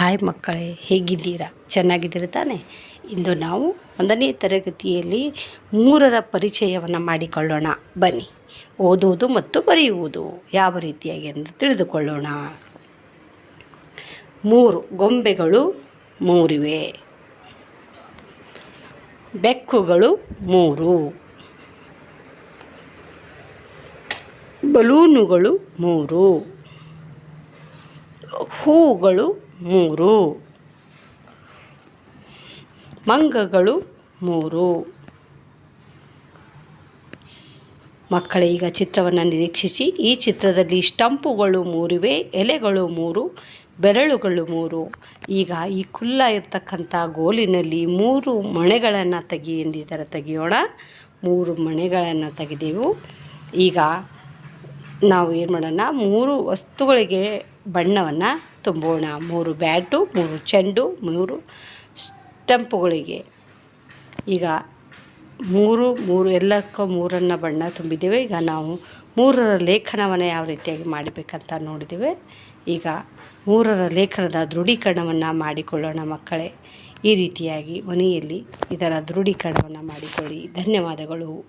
Hi ಮಕ್ಕಳೇ, ಹೇಗಿದ್ದೀರಾ? ಚೆನ್ನಾಗಿದ್ದೀರ ತಾನೆ? ಇಂದು ನಾವು ಒಂದನೇ ತರಗತಿಯಲ್ಲಿ ಮೂರರ ಪರಿಚಯವನ್ನು ಮಾಡಿಕೊಳ್ಳೋಣ. ಬನ್ನಿ. ಓದುವುದು ಮತ್ತು ಬರೆಯುವುದು ಯಾವ ರೀತಿಯಾಗಿ ಎಂದು ತಿಳಿದುಕೊಳ್ಳೋಣ. ಮೂರು ಗೊಂಬೆಗಳು ಮೂರಿವೆ. ಬೆಕ್ಕುಗಳು ಮೂರು. ಬಲೂನುಗಳು ಮೂರು. ಹೂಗಳು ಮೂರು. ಮಂಗಗಳು ಮೂರು. ಮಕ್ಕಳೇ, ಈಗ ಚಿತ್ರವನ್ನು ನಿರೀಕ್ಷಿಸಿ. ಈ ಚಿತ್ರದಲ್ಲಿ ಸ್ಟಂಪುಗಳು ಮೂರಿವೆ, ಎಲೆಗಳು ಮೂರು, ಬೆರಳುಗಳು ಮೂರು. ಈಗ ಈ ಕುಲ್ಲ ಇರ್ತಕ್ಕಂಥ ಗೋಲಿನಲ್ಲಿ ಮೂರು ಮಣೆಗಳನ್ನು ತೆಗಿ ಎಂದಿದ್ದಾರೆ ತೆಗೆಯೋಣ. ಮೂರು ಮಣೆಗಳನ್ನು ತೆಗೆದೆವು. ಈಗ ನಾವು ಏನು ಮಾಡೋಣ, ಮೂರು ವಸ್ತುಗಳಿಗೆ ಬಣ್ಣವನ್ನು ತುಂಬೋಣ. ಮೂರು ಬ್ಯಾಟು, ಮೂರು ಚೆಂಡು, ಮೂರು ಸ್ಟಂಪುಗಳಿಗೆ. ಈಗ ಮೂರು ಮೂರು ಎಲ್ಲಕ್ಕೂ ಮೂರನ್ನು ಬಣ್ಣ ತುಂಬಿದ್ದೇವೆ. ಈಗ ನಾವು ಮೂರರ ಲೇಖನವನ್ನು ಯಾವ ರೀತಿಯಾಗಿ ಮಾಡಬೇಕಂತ ನೋಡಿದ್ದೇವೆ. ಈಗ ಮೂರರ ಲೇಖನದ ದೃಢೀಕರಣವನ್ನು ಮಾಡಿಕೊಳ್ಳೋಣ ಮಕ್ಕಳೇ. ಈ ರೀತಿಯಾಗಿ ಮನೆಯಲ್ಲಿ ಇದರ ದೃಢೀಕರಣವನ್ನು ಮಾಡಿಕೊಳ್ಳಿ. ಧನ್ಯವಾದಗಳು.